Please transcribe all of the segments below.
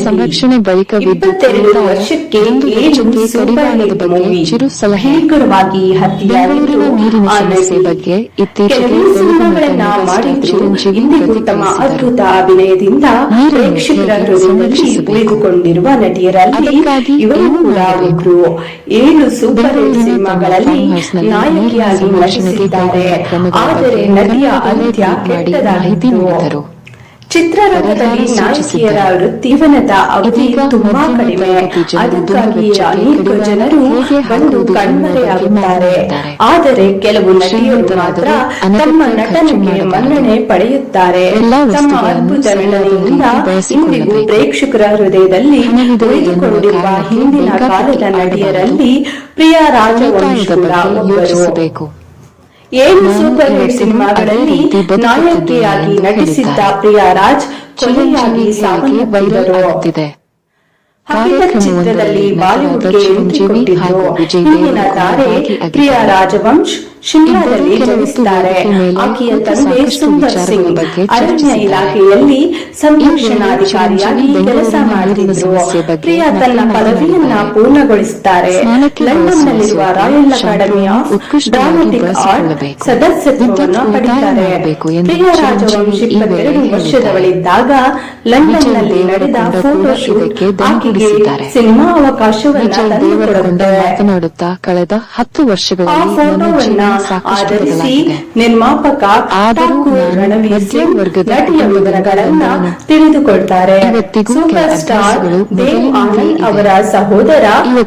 ಸಂರಕ್ಷಣೆ ಬಳಿಕ ಇಪ್ಪತ್ತೆರಡು ವರ್ಷಕ್ಕೆ ಚಿರು ಸಲಹೆ. ಬೆಂಗಳೂರಿನ ನೀರಿನ ಸಮಸ್ಯೆ ಬಗ್ಗೆ ಇತ್ತೀಚೆಗೆ ತಮ್ಮ ಅದ್ಭುತ ಅಭಿನಯದಿಂದ ನೀರನ್ನು ಪ್ರೇಕ್ಷಕರ ಸಂರಕ್ಷಿಸಬೇಕು? ಉಳಿದುಕೊಂಡಿರುವ ನಟಿಯರಲ್ಲಿ ಇವರು ಏನು ಕೂಡ? ಒಬ್ರು ಏಳು ಸೂಪರ್ ಸಿನಿಮಾಗಳಲ್ಲಿ ನಾಯಕಿಯಾಗಿ ನಟಿಸಿದ್ದಾರೆ ಆದರೆ ನದಿಯ ನಟಿಯ ಅಂತ್ಯ ಕೆಟ್ಟದಾಗಿತ್ತು ಚಿತ್ರರಂಗದಲ್ಲಿ ನಾಯಕಿಯರ. ವೃತ್ತಿವನದ ಅವಧಿ ತುಂಬಾ ಕಡಿಮೆ. ಅದಕ್ಕಾಗಿ ಅನೇಕ ಜನರು ಬಂದು ಕಣ್ಮರೆಯಾಗುತ್ತಾರೆ. ಆದರೆ ಕೆಲವು ನಟಿಯರು ಮಾತ್ರ ತಮ್ಮ ನಟನೆಗೆ ಮನ್ನಣೆ ಪಡೆಯುತ್ತಾರೆ. ತಮ್ಮ ಅದ್ಭುತ ನಟನೆಯಿಂದ ಇಂದಿಗೂ ಪ್ರೇಕ್ಷಕರ ಹೃದಯದಲ್ಲಿ ಉಳಿದುಕೊಂಡಿರುವ ಹಿಂದಿನ ಕಾಲದ. ನಟಿಯರಲ್ಲಿ ಪ್ರಿಯಾ ರಾಜವಂಶ್ ಒಬ್ಬರು. ಏಳು ಸೂಪರ್ ಹಿಟ್ ಸಿನಿಮಾಗಳಲ್ಲಿ ನಾಯಕಿಯಾಗಿ ನಟಿಸಿದ್ದ ಪ್ರಿಯಾರಾಜ್ ಪ್ರಿಯಾ ರಾಜ್ ಕೊನೆಯಾಗಿ ಸಾವನ್ನಪ್ಪಿದರು ಚಿತ್ರದಲ್ಲಿ ಬಾಲಿವುಡ್ಗೆ ಎಂಟ್ರಿ ಕೊಟ್ಟಿದ್ದು. ಹಿಂದಿನ ತಾರೆ. ಪ್ರಿಯಾ ರಾಜವಂಶ್ ಶಿಮ್ಲಾದಲ್ಲಿ ಜನಿಸಿದ್ದಾರೆ ಆಕೆಯ ತಂದೆ ಸುಂದರ್ ಸಿಂಗ್. ಅರಣ್ಯ. ಇಲಾಖೆಯಲ್ಲಿ ಸಂರಕ್ಷಣಾಧಿಕಾರಿಯಾಗಿ ಕೆಲಸ ಮಾಡ್ತಿದ್ರು. ಪ್ರಿಯಾ ತನ್ನ ಪದವಿಯನ್ನ ಪೂರ್ಣಗೊಳಿಸುತ್ತಾರೆ ಲಂಡನ್ನಲ್ಲಿರುವ ರಾಯಲ್ ಅಕಾಡೆಮಿಯ ಅಕಾಡೆಮಿ ಆಫ್ ಡ್ರಾಮಾಟಿಕ್ ಆರ್ಟ್ ಸದಸ್ಯತ್ವವನ್ನು ಎಂದು ಪ್ರಿಯಾ ರಾಜವಂಶ್ ಇಪ್ಪತ್ತೆರಡು. ವರ್ಷದವಳಿದ್ದಾಗ ಲಂಡನ್ನಲ್ಲಿ ನಡೆದ ಫೋಟೋ ಶೂಟ್ ಆಕೆಗೆ ದನಿಗೂಡಿಸಿದ್ದಾರೆ. ಸಿನಿಮಾ ಅವಕಾಶವನ್ನು ಮಾತನಾಡುತ್ತಾ ಕಳೆದ ಹತ್ತು ವರ್ಷಗಳಲ್ಲಿ ನಿರ್ಮಾಪಕ ಆದರೂ ಮಧ್ಯಮ ವರ್ಗದ ತಿಳಿದುಕೊಳ್ತಾರೆ ಇವತ್ತಿಗೂ ಅವರ ಸಹೋದರ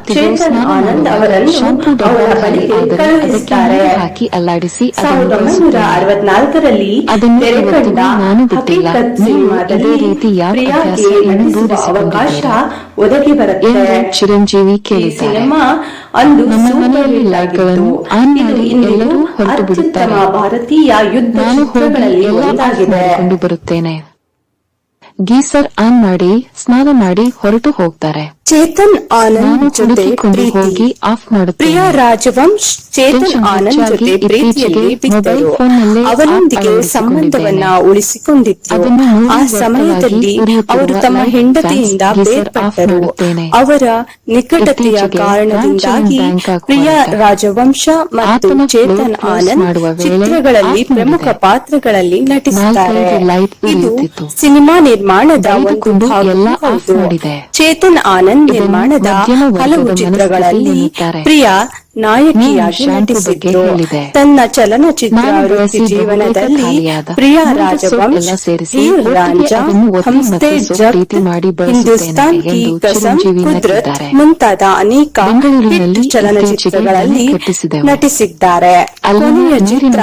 ಚೇತನ್ ಆನಂದ್ ಅವರನ್ನು ಅವರ ಬಳಿಗೆ ಕಳುಹಿಸುತ್ತಾರೆ ಹಾಕಿ ಅಲ್ಲಾಡಿಸಿ ಸಾವಿರದ ಒಂಬೈನೂರ ಅರವತ್ನಾಲ್ಕರಲ್ಲಿ ಅದನ್ನು ತೆರೆಕಂಡ ಇವತ್ತಿಗೂ ನಾನು ಬಿಟ್ಟಿಲ್ಲ. ಹಕೀಕತ್ ನೀವು ಇದೇ ರೀತಿ ಯಾವ ಅಭ್ಯಾಸವನ್ನು ರೂಢಿಸಿಕೊಂಡಿದ್ದೀರಾ? ಒದಗಿ ಬರುತ್ತೆ. ಚಿರಂಜೀವಿ ಸಿನಿಮಾ ಅಂದು. ಅತ್ಯುತ್ತಮ ಭಾರತೀಯ ಯುದ್ಧ ಚಿತ್ರಗಳಲ್ಲಿ ಒಂದಾಗಿದೆ. ಬರುತ್ತೇನೆ. ಗೀಸರ್ ಆನ್ ಮಾಡಿ ಸ್ನಾನ ಮಾಡಿ ಹೊರಟು ಹೋಗ್ತಾರೆ. ಚೇತನ್ ಆನಂದ್ ಜೊತೆ ಪ್ರೀತಿ. ಪ್ರಿಯಾ ರಾಜವಂಶ್ ಚೇತನ್ ಆನಂದ್ ಜೊತೆ ಪ್ರೀತಿಯಲ್ಲಿ ಬಿದ್ದರು ಅವನೊಂದಿಗೆ ಸಂಬಂಧವನ್ನ ನೋಡಿ ಆ ಸಮಯದಲ್ಲಿ ಅವರು ತಮ್ಮ ಹೆಂಡತಿಯಿಂದ ಬೇರ್ಪಟ್ಟರು. ಅವರ ನಿಕಟತೆಯ ಕಾರಣದಿಂದಾಗಿ ಪ್ರಿಯಾ ರಾಜವಂಶ ಮತ್ತು ಚೇತನ್ ಆನಂದ್ ಚಿತ್ರಗಳಲ್ಲಿ ಪ್ರಮುಖ ಪಾತ್ರಗಳಲ್ಲಿ ಲೈಟ್ ಇದು ಸಿನಿಮಾ ನಿರ್ಮಾಣದ ಒಂದು ಭಾಗ. ಚೇತನ್ ಆನಂದ್ ನಿರ್ಮಾಣದ ಹಲವು ಚಿತ್ರಗಳಲ್ಲಿ. ಪ್ರಿಯಾ ನಾಯಕಿಯಾಗಿ ನಟಿಸಿದ್ರು. ತನ್ನ ಚಲನಚಿತ್ರ ವೃತ್ತಿ ಜೀವನದಲ್ಲಿ ಪ್ರಿಯಾ ರಾಜವಂಶ್ ಸೇರಿಸಿ ಹೀರ್ ರಾಂಜಾ ಹಮ್ಸ್ತೆ ಜಬ್ತ್ ಮಾಡಿ ಹಿಂದೂಸ್ತಾನ್ ಕಿ ಎಂದು ಕುದ್ರತ್ ಮುಂತಾದ ಅನೇಕ ಚಲನಚಿತ್ರಗಳಲ್ಲಿ ನಟಿಸಿದ್ದಾರೆ. ಕೊನೆಯ ಚಿತ್ರ.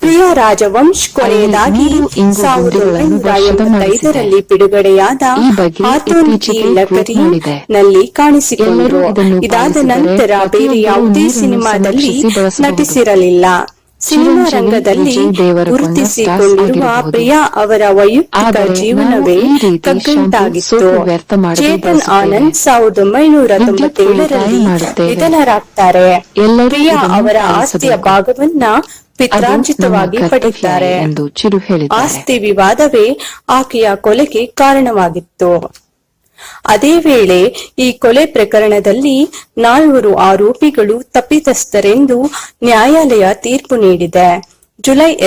ಪ್ರಿಯಾ ರಾಜವಂಶ್ ಕೊನೆಯದಾಗಿ ಐದರಲ್ಲಿ ಇಂಗು ಸಾವಿರದ ಗುಂಡಿಗಳನ್ನು ಒಂಬೈನೂರ ಎಂಬತ್ತೈದರಲ್ಲಿ ಬಿಡುಗಡೆಯಾದ ಕಿ ಲಕರಿ ನಲ್ಲಿ ಕಾಣಿಸಿಕೊಂಡರು. ಇದಾದ ಪಾಲಿಸಿದರೆ ನಂತರ ಬೇರೆ ಯಾವುದೇ ಸಿನಿಮಾದಲ್ಲಿ ನಟಿಸಿರಲಿಲ್ಲ. ಸಿನಿಮಾ ರಂಗದಲ್ಲಿ ಗುರುತಿಸಿಕೊಂಡಿರುವ. ಪ್ರಿಯಾ ಅವರ ವೈಯಕ್ತಿಕ ಜೀವನವೇ ನಾವು ಕಗ್ಗಂಟಾಗಿತ್ತು ಚೇತನ್. ಆನಂದ್ ಸಾವಿರದ ಒಂಬೈನೂರ ತೊಂಬತ್ತೇಳರಲ್ಲಿ ನಿಧನರಾಗ್ತಾರೆ. ಪ್ರಿಯಾ ಅವರ ಆಸ್ತಿಯ ಭಾಗವನ್ನ ಪಿತ್ರಾಂಜಿತವಾಗಿ ಪಿತ್ರಾರ್ಜಿತವಾಗಿ ಹೇಳಿದ್ದಾರೆ. ಆಸ್ತಿ ವಿವಾದವೇ ಆಕೆಯ ಕೊಲೆಗೆ ಕಾರಣವಾಗಿತ್ತು. ಅದೇ ವೇಳೆ ಈ ಕೊಲೆ ಪ್ರಕರಣದಲ್ಲಿ ನಾಲ್ವರು ಆರೋಪಿಗಳು ತಪ್ಪಿತಸ್ಥರೆಂದು ನ್ಯಾಯಾಲಯ ತೀರ್ಪು ನೀಡಿದೆ. ಜುಲೈ